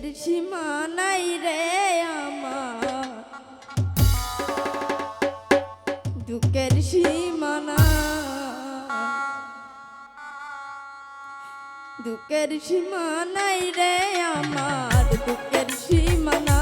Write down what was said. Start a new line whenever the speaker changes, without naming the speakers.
দুঃখের সীমা নাই রে আমার। দুঃখের সীমানা দুঃখের সীমা নাই রে আমার। দুঃখের সীমানা